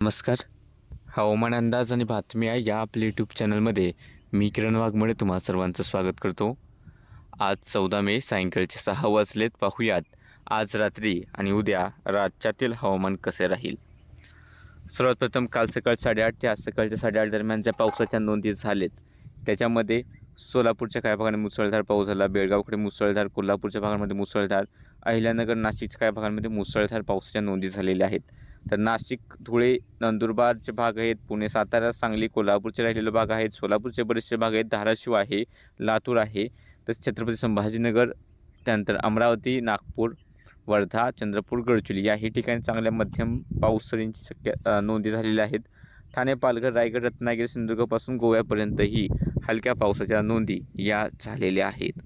नमस्कार. हवामान अंदाज आणि बातम्या या आपल्या यूट्यूब चॅनलमध्ये मी किरण वाघमळे तुम्हा सर्वांचं स्वागत करतो. आज चौदा मे सायंकाळचे सहा वाजलेत. पाहूयात आज रात्री आणि उद्या राज्यातील हवामान कसे राहील. सर्वात प्रथम काल सकाळ साडेआठ ते आज सकाळच्या साडेआठ दरम्यान ज्या पावसाच्या नोंदी झालेत त्याच्यामध्ये सोलापूरच्या काही भागांमध्ये मुसळधार पाऊस झाला बेळगावकडे मुसळधार कोल्हापूरच्या भागांमध्ये मुसळधार अहिल्यानगर नाशिकच्या काही भागांमध्ये मुसळधार पावसाच्या नोंदी झालेल्या आहेत. तर नाशिक धुळे नंदुरबारचे भाग आहेत. पुणे सातारा सांगली कोल्हापूरचे राहिलेले भाग आहेत. सोलापूरचे बरेचसे भाग आहेत. धाराशिव आहे लातूर आहे. तसेच छत्रपती संभाजीनगर त्यानंतर अमरावती नागपूर वर्धा चंद्रपूर गडचिरोली याही ठिकाणी चांगल्या मध्यम पाऊस सरींची शक्य नोंदी झालेल्या आहेत. ठाणे पालघर रायगड रत्नागिरी सिंधुदुर्गपासून गोव्यापर्यंतही हलक्या पावसाच्या नोंदी या झालेल्या आहेत.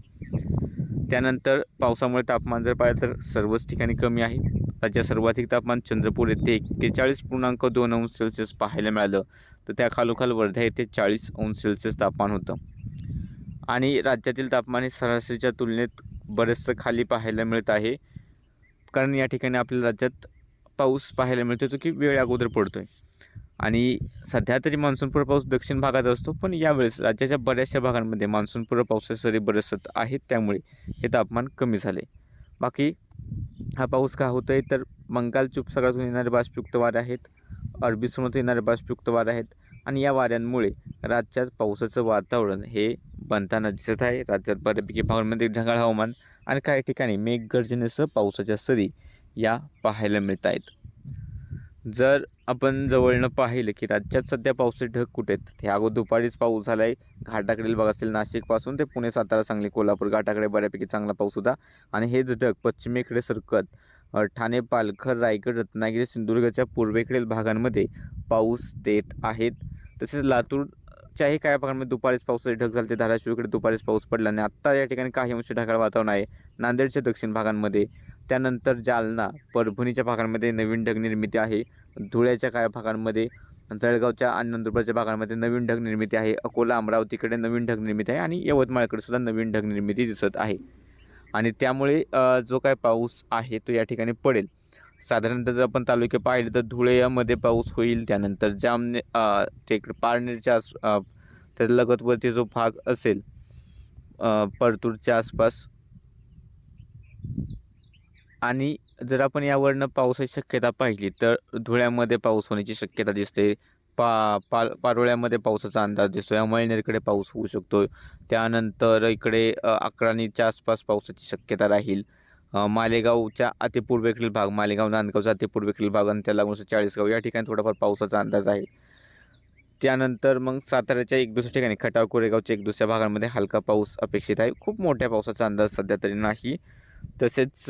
त्यानंतर पावसामुळे तापमान जर पाहिलं तर सर्वच ठिकाणी कमी आहे. राज्यात सर्वाधिक तापमान चंद्रपूर येथे एक्केचाळीस पूर्णांक दोन अंश सेल्सिअस पाहायला मिळालं. तर त्या खालोखाल वर्धा येथे चाळीस अंश सेल्सिअस तापमान होतं. आणि राज्यातील तापमान हे सरासरीच्या तुलनेत बरेचसं खाली पाहायला मिळत आहे. कारण या ठिकाणी आपल्या राज्यात पाऊस पाहायला मिळतो जो की वेळ अगोदर पडतो आहे आणि सध्या तरी मान्सूनपूर्व पाऊस दक्षिण भागात असतो पण यावेळेस राज्याच्या बऱ्याचशा भागांमध्ये मान्सूनपूर्व पावसाचे सरी बरसत आहेत. त्यामुळे हे तापमान कमी झाले बाकी हा पाऊस का होतो आहे तर बंगाल उपसागरातून येणारे बाष्पयुक्त वारे आहेत अरबी समुद्रात येणारे बाष्पयुक्त वारे आहेत आणि या वाऱ्यांमुळे राज्यात पावसाचं वातावरण हे बनताना दिसत आहे. राज्यात बऱ्यापैकी भागांमध्ये ढगाळ हवामान आणि काही ठिकाणी मेघगर्जनेसह पावसाच्या सरी या पाहायला मिळत आहेत. जर आपण जवळनं पाहिलं की राज्यात सध्या पावसाचे ढग कुठे आहेत? हे अगो दुपारीच पाऊस झाला आहे घाटाकडील भाग असेल नाशिकपासून ते पुणे सातारा सांगली कोल्हापूर घाटाकडे बऱ्यापैकी चांगला पाऊस होता. आणि हेच ढग पश्चिमेकडे सरकत ठाणे पालघर रायगड रत्नागिरी सिंधुदुर्गच्या पूर्वेकडील भागांमध्ये पाऊस देत आहेत. तसेच लातूरच्याही काही भागांमध्ये दुपारीच पावसाचे ढग झाले. ते धाराशिवकडे दुपारीच पाऊस पडला आणि आत्ता या ठिकाणी काही अंश ढगाळ वातावरण आहे. नांदेडच्या दक्षिण भागांमध्ये त्यानंतर जालना परभणीच्या भागांमध्ये नवीन ढग निर्मिती आहे. धुळ्याच्या काही भागांमध्ये जळगावच्या आणि नंदुरबारच्या भागांमध्ये नवीन ढग निर्मिती आहे. अकोला अमरावतीकडे नवीन ढग निर्मिती आहे आणि यवतमाळकडे सुद्धा नवीन ढग निर्मिती दिसत आहे. आणि त्यामुळे जो काय पाऊस आहे तो या ठिकाणी पडेल. साधारणतः जर आपण तालुके पाहिले तर धुळेमध्ये पाऊस होईल. त्यानंतर जामने ते पारनेरच्या आस अ, लगतवरती जो भाग असेल परतूरच्या आसपास आणि जर आपण यावरनं पावसाची शक्यता पाहिली तर धुळ्यामध्ये पाऊस होण्याची शक्यता दिसते. पा पाल पारोळ्यामध्ये पावसाचा अंदाज दिसतो अमळनेरकडे पाऊस होऊ शकतो त्यानंतर इकडे अ, आसपास पावसाची शक्यता राहील. मालेगावच्या अतिपूर्वेकडील भाग मालेगाव नांदगावचा अतिपूर्वेकडील भाग आणि त्याला लागून चाळीसगाव या ठिकाणी थोडाफार पावसाचा अंदाज आहे. त्यानंतर मग साताऱ्याच्या एक दुसऱ्या ठिकाणी खटाव कोरेगावच्या एक दुसऱ्या भागांमध्ये हलका पाऊस अपेक्षित आहे. खूप मोठ्या पावसाचा अंदाज सध्या तरी नाही. तसेच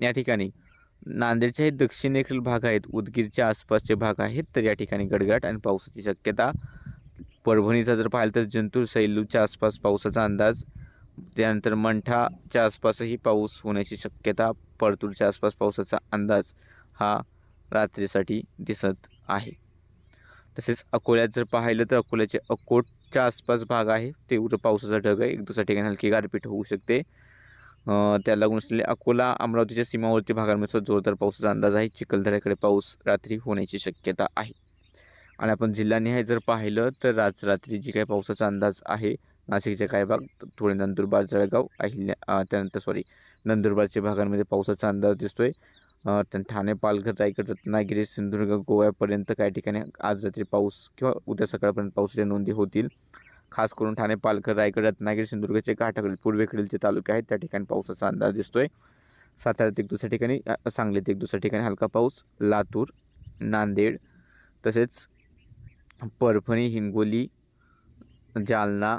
या ठिकाणी. नांदेडच्या हे दक्षिणेकडील भाग आहेत. उदगीरच्या आसपासचे भाग आहेत तर या ठिकाणी गडगड आणि पावसाची शक्यता. परभणीचा जर पाहिलं तर जंतूर सैलूच्या आसपास पावसाचा अंदाज. त्यानंतर मंठाच्या आसपासही पाऊस होण्याची शक्यता. परतूरच्या आसपास पावसाचा अंदाज हा रात्रीसाठी दिसत आहे. तसेच अकोल्यात जर पाहिलं तर अकोल्याचे अकोटच्या आसपास भाग आहे. तीव्र पावसाचा ढग आहे. एक दुसऱ्या ठिकाणी हलकी गारपीट होऊ शकते. त्या लागून असलेले अकोला अमरावतीच्या सीमावर्ती भागांमध्ये जोरदार पावसाचा अंदाज आहे. चिखलदऱ्याकडे पाऊस रात्री होण्याची शक्यता आहे. आणि आपण जिल्हानिहाय जर पाहिलं तर आज रात्री जी काही पावसाचा अंदाज आहे नाशिकचे काही भाग थोडे नंदुरबार जळगाव अहिल्या त्यानंतर सॉरी नंदुरबारच्या भागांमध्ये पावसाचा अंदाज दिसतोय. अ, ठाणे पालघर रायगड रत्नागिरी सिंधुदुर्ग गोव्यापर्यंत काही ठिकाणी आज रात्री पाऊस किंवा उद्या सकाळपर्यंत पावसाच्या नोंदी होतील. खास करून ठाणे पालघर रायगड रत्नागिरी सिंधुदुर्गचे घाटाकडील पूर्वेकडील जे तालुके आहेत. त्या ठिकाणी पावसाचा अंदाज दिसतोय. साताऱ्यात एक दुसऱ्या ठिकाणी सांगलीत एक दुसऱ्या ठिकाणी हलका पाऊस लातूर नांदेड तसेच परभणी हिंगोली जालना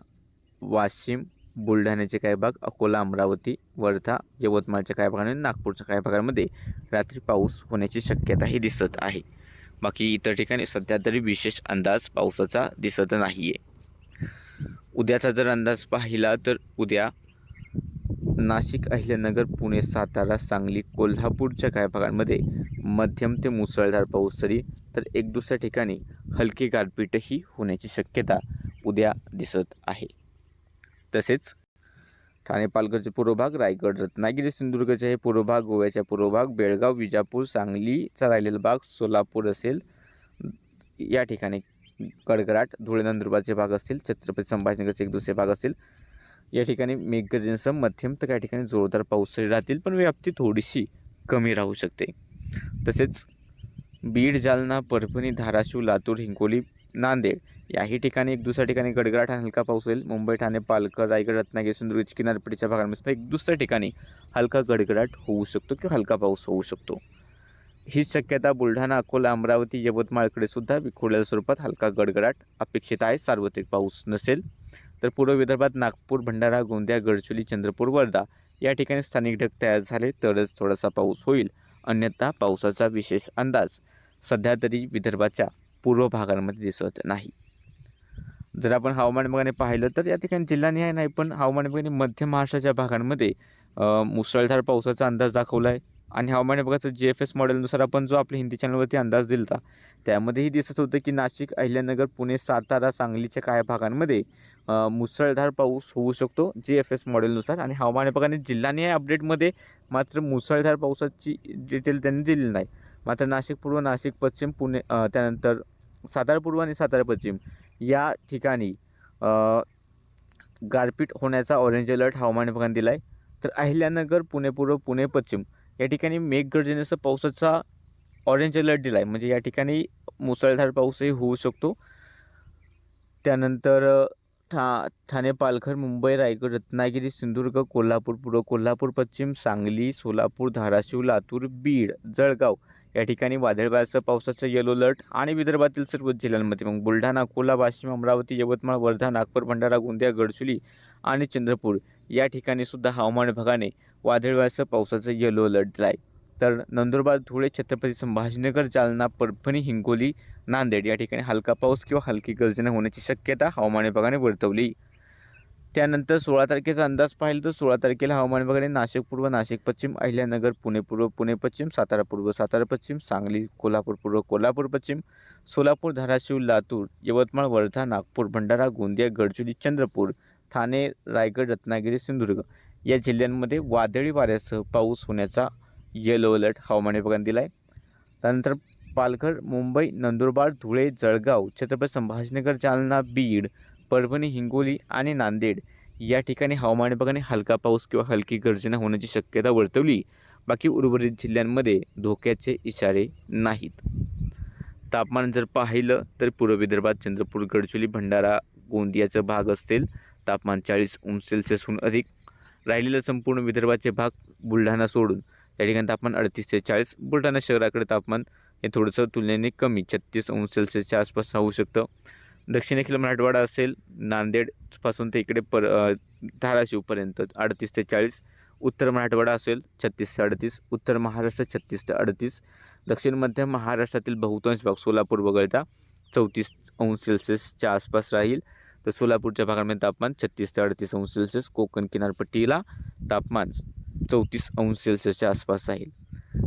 वाशिम बुलढाण्याचे काही भाग अकोला अमरावती वर्धा यवतमाळच्या काही भागांमध्ये नागपूरच्या काही भागांमध्ये रात्री पाऊस होण्याची शक्यताही दिसत आहे. बाकी इतर ठिकाणी सध्या तरी विशेष अंदाज पावसाचा दिसत नाही आहे उद्याचा जर अंदाज पाहिला तर उद्या नाशिक अहिल्यानगर पुणे सातारा सांगली कोल्हापूरच्या काही भागांमध्ये मध्यम ते मुसळधार पाऊस तरी तर एक दुसऱ्या ठिकाणी हलकी गारपीटही होण्याची शक्यता उद्या दिसत आहे. तसेच ठाणे पालघरचे पूर्व भाग रायगड रत्नागिरी सिंधुदुर्गचे हे पूर्व भाग गोव्याच्या पूर्व भाग बेळगाव विजापूर सांगलीचा राहिलेला भाग सोलापूर असेल या ठिकाणी गडगडाट धुळे नंदुरबारचे भाग असतील छत्रपती संभाजीनगरचे एक दुसरे भाग असतील. या ठिकाणी मेघगर्जनेसह मध्यम तर काही ठिकाणी जोरदार पाऊसही राहतील पण व्याप्ती थोडीशी कमी राहू शकते. तसेच बीड जालना परभणी धाराशिव लातूर हिंगोली नांदेड याही ठिकाणी एक दुसऱ्या ठिकाणी गडगडाट आणि हलका पाऊस होईल. मुंबई ठाणे पालघर रायगड रत्नागिरी सिंधुदुर्गच्या किनारपट्टीच्या भागांमध्ये सुद्धा एक दुसऱ्या ठिकाणी हलका गडगडाट होऊ शकतो किंवा हलका पाऊस होऊ शकतो. ही शक्यता बुलढाणा अकोला अमरावती यवतमाळकडे सुद्धा विखुरलेल्या स्वरूपात हलका गडगडाट अपेक्षित आहे. सार्वत्रिक पाऊस नसेल तर पूर्व विदर्भात नागपूर भंडारा गोंदिया गडचिरोली चंद्रपूर वर्धा या ठिकाणी स्थानिक ढग तयार झाले तरच थोडासा पाऊस होईल. अन्यथा पावसाचा विशेष अंदाज सध्या तरी विदर्भाच्या पूर्व भागांमध्ये दिसत नाही. जर आपण हवामान विभागाने पाहिलं तर या ठिकाणी जिल्हानिहाय नाही पण हवामान विभागाने मध्य महाराष्ट्राच्या भागांमध्ये मुसळधार पावसाचा अंदाज दाखवला आहे आणि हवामान विभागाचं जी एफ एस मॉडेलनुसार आपण जो आपल्या हिंदी चॅनलवरती अंदाज दिला होता त्यामध्येही दिसत होतं की नाशिक अहिल्यानगर पुणे सातारा सांगलीच्या काही भागांमध्ये मुसळधार पाऊस होऊ शकतो जी एफ एस मॉडेलनुसार आणि हवामान विभागाने जिल्हानिहाय अपडेटमध्ये मात्र मुसळधार पावसाची डिटेल त्यांनी दिलेली नाही. मात्र नाशिक पूर्व नाशिक पश्चिम पुणे त्यानंतर सातारा पूर्व आणि सातारा पश्चिम या ठिकाणी गारपीट होण्याचा ऑरेंज अलर्ट हवामान विभागाने दिला आहे तर अहिल्यानगर पुणे पूर्व पुणे पश्चिम या ठिकाणी मेघगर्जनेसह पावसाचा ऑरेंज अलर्ट दिला आहे म्हणजे या ठिकाणी मुसळधार पाऊसही होऊ शकतो. त्यानंतर ठा ठाणे पालघर मुंबई रायगड रत्नागिरी सिंधुदुर्ग कोल्हापूर पूर्व कोल्हापूर पश्चिम सांगली सोलापूर धाराशिव लातूर बीड जळगाव या ठिकाणी वादळबाचं पावसाचा येलो अलर्ट आणि विदर्भातील सर्व जिल्ह्यांमध्ये. मग बुलढाणा अकोला वाशिम अमरावती यवतमाळ वर्धा नागपूर भंडारा गोंदिया गडचुली आणि चंद्रपूर या ठिकाणी सुद्धा हवामान विभागाने वादळवाऱ्यासह पावसाचं येलो अलर्ट दिला आहे तर नंदुरबार धुळे छत्रपती संभाजीनगर जालना परभणी हिंगोली नांदेड या ठिकाणी हलका पाऊस किंवा हलकी गर्जना होण्याची शक्यता हवामान विभागाने वर्तवली. त्यानंतर सोळा तारखेचा अंदाज पाहिला तर सोळा तारखेला हवामान विभागाने नाशिक पूर्व नाशिक पश्चिम अहिल्यानगर पुणे पूर्व पुणे पश्चिम सातारा पूर्व सातारा पश्चिम सांगली कोल्हापूर पूर्व कोल्हापूर पश्चिम सोलापूर धाराशिव लातूर यवतमाळ वर्धा नागपूर भंडारा गोंदिया गडचिरोली चंद्रपूर ठाणे रायगड रत्नागिरी सिंधुदुर्ग. या जिल्ह्यांमध्ये वादळी वाऱ्यासह पाऊस होण्याचा येलो अलर्ट हवामान विभागाने दिला आहे त्यानंतर पालघर मुंबई नंदुरबार धुळे जळगाव छत्रपती संभाजीनगर जालना बीड परभणी हिंगोली आणि नांदेड या ठिकाणी हवामान विभागाने हलका पाऊस किंवा हलकी गर्जना होण्याची शक्यता वर्तवली. बाकी उर्वरित जिल्ह्यांमध्ये धोक्याचे इशारे नाहीत. तापमान जर पाहिलं तर पूर्व विदर्भात चंद्रपूर गडचिरोली भंडारा गोंदियाचा भाग असतील तापमान चाळीस अंश सेल्सिअसहून अधिक राहिलेला संपूर्ण विदर्भाचे भाग बुलढाणा सोडून. या ठिकाणी तापमान अडतीस ते चाळीस बुलढाणा शहराकडे तापमान हे थोडंसं तुलनेने कमी छत्तीस अंश सेल्सिअसच्या आसपास राहू शकतं. दक्षिणेकडील मराठवाडा असेल नांदेडपासून ते इकडे पर धाराशिवपर्यंत अडतीस ते चाळीस उत्तर मराठवाडा असेल छत्तीस ते अडतीस उत्तर महाराष्ट्र छत्तीस ते अडतीस दक्षिण मध्य महाराष्ट्रातील बहुतांश भाग सोलापूर वगळता चौतीस अंश सेल्सिअसच्या आसपास राहील. तर सोलापूरच्या भागामध्ये तापमान छत्तीस ते अडतीस अंश सेल्सिअस कोकण किनारपट्टीला तापमान चौतीस अंश सेल्सिअसच्या आसपास राहील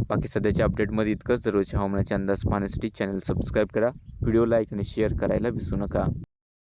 बाकी सध्याच्या अपडेटमध्ये इतकंच. दररोजच्या हवामानाचे अंदाज पाहण्यासाठी चॅनल सबस्क्राईब करा. व्हिडिओ लाईक आणि शेअर करायला विसरू नका.